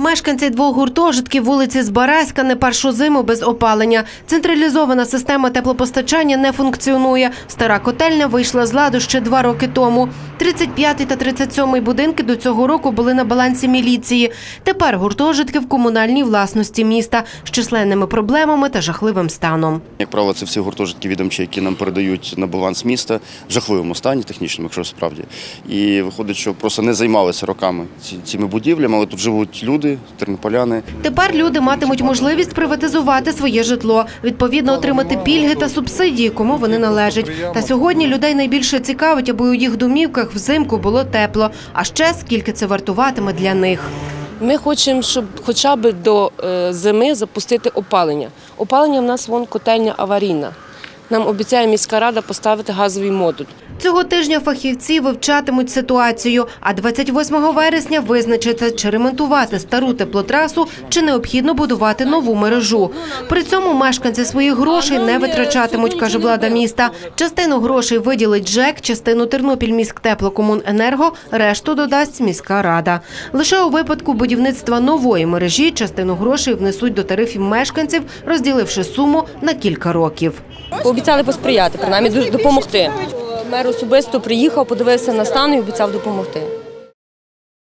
Мешканці двох гуртожитків вулиці Збаразька не першу зиму без опалення. Централізована система теплопостачання не функціонує. Стара котельня вийшла з ладу ще два роки тому. 35 та 37 будинки до цього року були на балансі міліції. Тепер гуртожитки в комунальній власності міста з численними проблемами та жахливим станом. Як правило, це всі гуртожитки відомчі, які нам передають на баланс міста в жахливому стані, технічному, якщо справді. І виходить, що просто не займалися роками цими будівлями, але тут живуть люди, тернополяни. Тепер люди матимуть можливість приватизувати своє житло, відповідно отримати пільги та субсидії, кому вони належать. Та сьогодні людей найбільше цікавить, аби у їх домівках взимку було тепло. А ще скільки це вартуватиме для них. Ми хочемо, щоб хоча б до е, зими запустити опалення. Опалення в нас вон котельня аварійна. Нам обіцяє міська рада поставити газовий модуль. Цього тижня фахівці вивчатимуть ситуацію, а 28 вересня визначаться, чи ремонтувати стару теплотрасу, чи необхідно будувати нову мережу. При цьому мешканці своїх грошей не витрачатимуть, каже влада міста. Частину грошей виділить ЖЕК, частину Тернопільміськтеплокомуненерго, решту додасть міська рада. Лише у випадку будівництва нової мережі частину грошей внесуть до тарифів мешканців, розділивши суму на кілька років. Пообіцяли посприяти, принаймні допомогти. Мер особисто приїхав, подивився на стан і обіцяв допомогти.